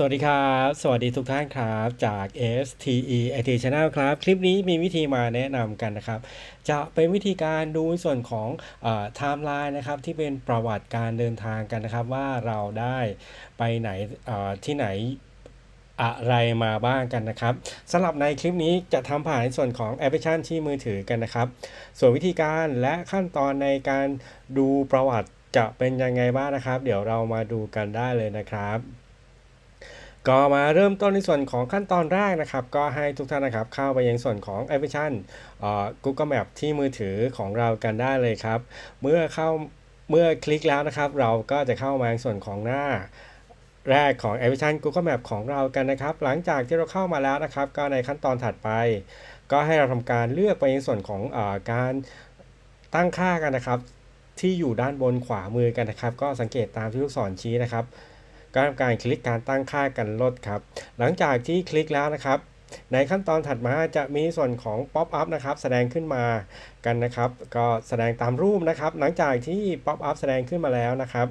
สวัสดีครับ สวัสดีทุกท่านครับจาก STE IT Channel ครับ คลิปนี้มีวิธีมาแนะนำกันนะครับ จะเป็นวิธีการดูส่วนของไทม์ไลน์นะครับที่เป็นประวัติการเดินทางกันนะครับ ว่าเราได้ไปไหนที่ไหนอะไรมาบ้างกันนะครับสำหรับในคลิปนี้จะทำผ่านส่วนของแอปพลิเคชันที่มือถือกันนะครับ ส่วนวิธีการและขั้นตอนในการดูประวัติจะเป็นยังไงบ้างนะครับ เดี๋ยวเรามาดูกันได้เลยนะครับ ก็มาเริ่มต้นในส่วนของขั้นตอนแรกนะครับ ก็ให้ทุกท่านนะครับเข้าไปยังส่วนของแอปพลิเคชัน Google Map ที่มือถือของเรากันได้เลยครับ เมื่อเข้าเมื่อคลิกแล้วนะครับ เราก็จะเข้ามาในส่วนของหน้าแรกของแอปพลิเคชัน Google Map ของเรากันนะครับ หลังจากที่เราเข้ามาแล้วนะครับ ก็ในขั้นตอนถัดไป ก็ให้เราทำการเลือกไปในส่วนของอการตั้งค่ากันนะครับ ที่อยู่ด้านบนขวามือกันนะครับ ก็สังเกตตามที่ลูกศรชี้นะครับ ก็ทำการคลิกการตั้งค่ากันลดครับ หลังจากที่คลิกแล้วนะครับในขั้นตอนถัดมาจะมีส่วนของ Pop up นะครับ แสดงขึ้นมากันนะครับ ก็แสดงตามรูปนะครับ หลังจากที่ Pop up แสดงขึ้นมาแล้วนะครับ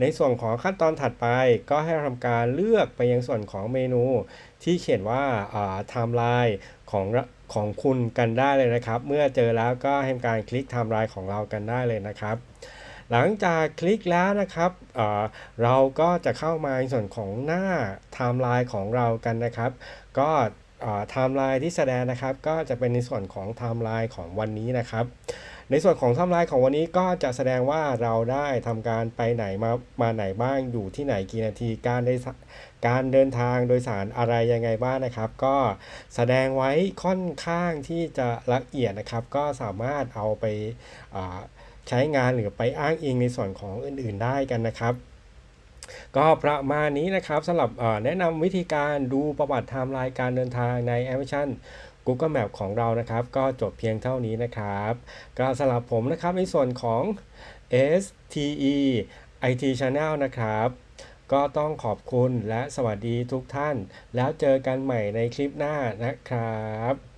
ในส่วนของขั้นตอนถัดไปก็ให้ทำการเลือกไปยังส่วนของเมนูที่เขียนว่าไทม์ไลน์ของของคุณกันได้เลยนะครับ เมื่อเจอแล้วก็ให้การคลิกไทม์ไลน์ของเรากันได้เลยนะครับ หลังจากคลิกแล้วนะครับเเราก็จะเข้ามาในส่วนของหน้าไทม์ไลน์ของเรากันนะครับ ก็ไทม์ไลน์ที่แสดงนะครับ ก็จะเป็นในส่วนของไทม์ไลน์ของวันนี้นะครับ ในส่วนของไทม์ไลน์ของวันนี้ก็จะแสดงว่าเราได้ทำการไปไหนมามาไหนบ้างอยู่ที่ไหนกี่นาทีการได้การเดินทางโดยสารอะไรยังไงบ้างนะครับ ก็แสดงไว้ค่อนข้างที่จะละเอียดนะครับ ก็สามารถเอาไปาใช้งานหรือไปอ้างอิงในส่วนของอื่นๆได้กันนะครับ ก็ประมาณนี้นะครับสำหรับแนะนำวิธีการดูประวัติไทม์ไลน์การเดินทางในแอปพลิเคชัน Google Map ของเรานะครับ ก็จบเพียงเท่านี้นะครับก็สำหรับผมนะครับในส่วนของ STE IT Channel นะครับ ก็ต้องขอบคุณและสวัสดีทุกท่าน แล้วเจอกันใหม่ในคลิปหน้านะครับ